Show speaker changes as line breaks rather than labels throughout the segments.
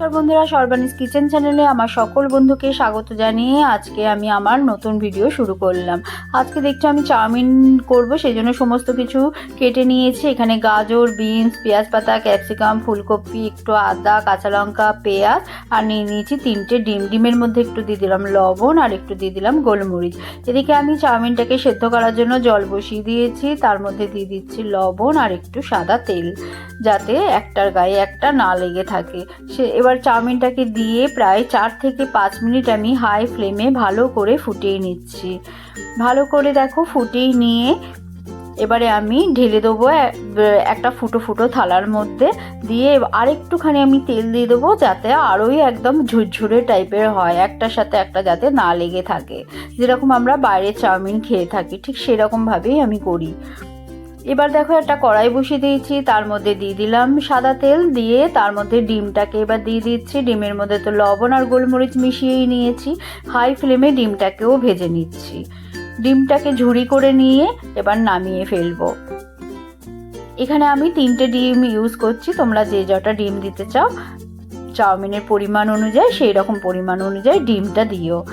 নমস্কার বন্ধুরা, সর্বানিস কিচেন চ্যানেলে আমার সকল বন্ধুকে স্বাগত জানিয়ে আজকে আমি আমার নতুন ভিডিও শুরু করলাম। আজকে দেখছ আমি চাউমিন করব সেই জন্য সমস্ত কিছু কেটে নিয়েছি। এখানে গাজর, বিনস, পেঁয়াজ পাতা, ক্যাপসিকাম, ফুলকপি, একটু আদা, কাঁচা লঙ্কা, পেঁয়াজ, আর নিয়ে নিয়েছি তিনটে ডিম। ডিমের মধ্যে একটু দিয়ে দিলাম লবণ আর একটু দিয়ে দিলাম গোলমরিচ। এদিকে আমি চাউমিনটাকে সেদ্ধ করার জন্য জল বসিয়ে দিয়েছি। তার মধ্যে দিয়ে দিচ্ছি লবণ আর একটু সাদা তেল, যাতে একটার গায়ে একটা না লেগে থাকে। সে এবার চাউমিনটাকে দিয়ে প্রায় চার থেকে পাঁচ মিনিট আমি হাই ফ্লেমে ভালো করে ফুটিয়ে নিচ্ছি। ভালো করে দেখো ফুটিয়ে নিয়ে এবারে আমি ঢেলে দেবো একটা ফুটো ফুটো থালার মধ্যে। দিয়ে আরেকটুখানি আমি তেল দিয়ে দেবো যাতে আরোই একদম ঝুরঝুরে টাইপের হয়, একটার সাথে একটা যাতে না লেগে থাকে। যেরকম আমরা বাইরে চাউমিন খেয়ে থাকি, ঠিক সেরকমভাবেই আমি করি। এবার দেখো একটা কড়াই বসিয়ে দিয়েছি, তার মধ্যে দিয়ে দিলাম সাদা তেল, দিয়ে তার মধ্যে ডিমটাকে এবার দিয়ে দিচ্ছি। ডিমের মধ্যে তো লবণ আর গোলমরিচ মিশিয়েই নিয়েছি। হাই ফ্লেমে ডিমটাকেও ভেজে নিচ্ছি। ডিমটাকে ঝুড়ি করে নিয়ে এবার নামিয়ে ফেলব। এখানে আমি তিনটে ডিম ইউজ করছি, তোমরা যে যটা ডিম দিতে চাও, চাউমিনের পরিমাণ অনুযায়ী সেই রকম পরিমাণ অনুযায়ী ডিমটা দিও।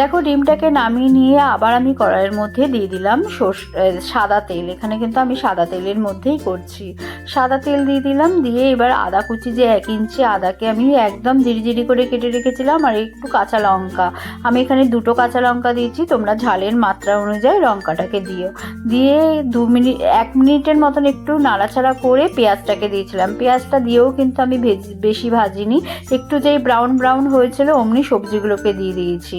দেখো, ডিমটাকে নামিয়ে নিয়ে আবার আমি কড়াইয়ের মধ্যে দিয়ে দিলাম সাদা তেল। এখানে কিন্তু আমি সাদা তেলের মধ্যেই করছি। সাদা তেল দিয়ে দিলাম, দিয়ে এবার আদা কুচি যে এক ইঞ্চি আদাকে আমি একদম জিরি করে কেটে রেখেছিলাম, আর একটু কাঁচা লঙ্কা। আমি এখানে দুটো কাঁচা লঙ্কা দিয়েছি, তোমরা ঝালের মাত্রা অনুযায়ী লঙ্কাটাকে দিও। দিয়ে দু মিনিট এক মিনিটের মতন একটু নাড়াচাড়া করে পেঁয়াজটাকে দিয়েছিলাম। পেঁয়াজটা দিয়েও কিন্তু আমি বেশি ভাজিনি। একটু যেই ব্রাউন ব্রাউন হয়েছিল, অমনি সবজিগুলোকে দিয়ে দিয়েছি।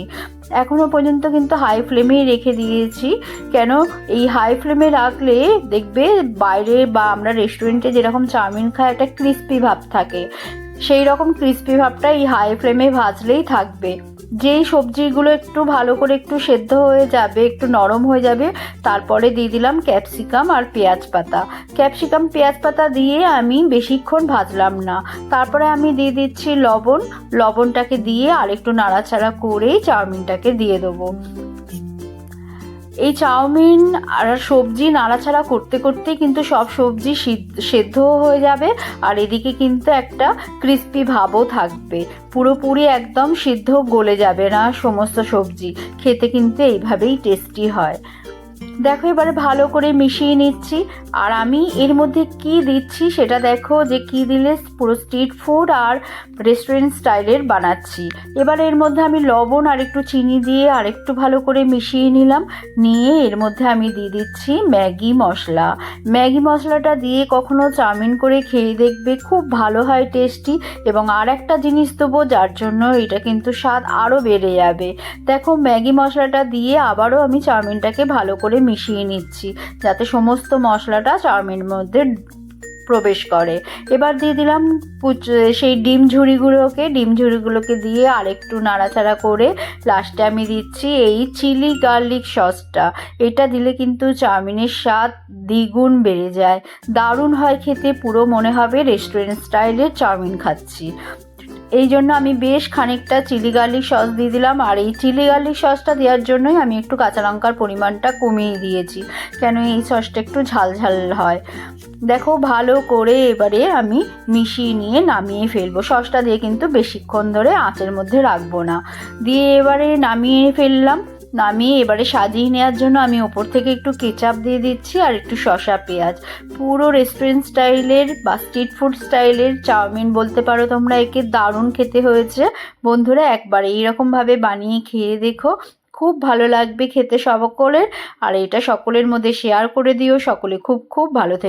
এখনও পর্যন্ত কিন্তু হাই ফ্লেমেই রেখে দিয়েছি। কেন? এই হাই ফ্লেমে রাখলে দেখবে বাইরে বা আমরা রেস্টুরেন্টে যেরকম চাউমিন খাই একটা ক্রিস্পি ভাব থাকে। সেই রকম ক্রিস্পি ভাবটা এই হাই ফ্লেমে ভাজলেই থাকবে। যেই সবজিগুলো একটু ভালো করে একটু সেদ্ধ হয়ে যাবে, একটু নরম হয়ে যাবে, তারপরে দিয়ে দিলাম ক্যাপসিকাম আর পেঁয়াজ পাতা। ক্যাপসিকাম, পেঁয়াজ পাতা দিয়ে আমি বেশিক্ষণ ভাজলাম না। তারপরে আমি দিয়ে দিচ্ছি লবণ। লবণটাকে দিয়ে আর একটু নাড়াচাড়া করেই চাউমিনটাকে দিয়ে দেবো। এই চাউমিন আর সবজি নাড়াছাড়া করতে করতে কিন্তু সব সবজি সিদ্ধ- হয়ে যাবে। আর এদিকে কিন্তু একটা ক্রিস্পি ভাবও থাকবে। পুরোপুরি একদম সিদ্ধ গলে যাবে না সমস্ত সবজি। খেতে কিন্তু এইভাবেই টেস্টি হয়। দেখো, এবারে ভালো করে মিশিয়ে নিচ্ছি। আর আমি এর মধ্যে কি দিচ্ছি সেটা দেখো, যে কি দিলে পুরো স্ট্রিট ফুড আর রেস্টুরেন্ট স্টাইলের বানাচ্ছি। এবার এর মধ্যে আমি লবণ আর একটু চিনি দিয়ে আর একটু ভালো করে মিশিয়ে নিলাম। নিয়ে এর মধ্যে আমি দিয়ে দিচ্ছি ম্যাগি মশলা। ম্যাগি মশলাটা দিয়ে কখনো চাউমিন করে খেয়ে দেখবে খুব ভালো হয় টেস্টি। এবং আর একটা জিনিস দেবো, যার জন্য এটা কিন্তু স্বাদ আরও বেড়ে যাবে। দেখো, ম্যাগি মশলাটা দিয়ে আবারও আমি চাউমিনটাকে ভালো করে মিশিয়ে নিচ্ছি, যাতে সমস্ত মশলাটা চাউমিনের মধ্যে প্রবেশ করে। এবার দিয়ে দিলাম সেই ডিম ঝুড়িগুলোকে ডিম ঝুড়িগুলোকে দিয়ে আরেকটু নাড়াচাড়া করে লাস্টে আমি দিচ্ছি এই চিলি গার্লিক সসটা। এটা দিলে কিন্তু চাউমিনের স্বাদ দ্বিগুণ বেড়ে যায়। দারুণ হয় খেতে, পুরো মনে হবে রেস্টুরেন্ট স্টাইলের চাউমিন খাচ্ছি। এই জন্য আমি বেশ খানিকটা চিলি গার্লিক সস দিয়ে দিলাম। আর এই চিলি গার্লিক সসটা দেওয়ার জন্যই আমি একটু কাঁচা লঙ্কার পরিমাণটা কমিয়ে দিয়েছি। কেন এই সসটা একটু ঝাল ঝাল হয়। দেখো, ভালো করে এবারে আমি মিশিয়ে নিয়ে নামিয়ে ফেলব। সসটা দিয়ে কিন্তু বেশিক্ষণ ধরে আঁচের মধ্যে রাখব না। দিয়ে এবারে নামিয়ে ফেললাম। নামিয়ে এবারে সাজিয়ে নেওয়ার জন্য আমি ওপর থেকে একটু কেচাপ দিয়ে দিচ্ছি আর একটু শসা পেঁয়াজ। পুরো রেস্টুরেন্ট স্টাইলের বা স্ট্রিট ফুড স্টাইলের চাউমিন বলতে পারো তোমরা, একে দারুণ খেতে হয়েছে। বন্ধুরা, একবার এইরকমভাবে বানিয়ে খেয়ে দেখো। খুব ভালো লাগবে খেতে সকলের। আর এটা সকলের মধ্যে শেয়ার করে দিও। সকলে খুব খুব ভালো থেকে।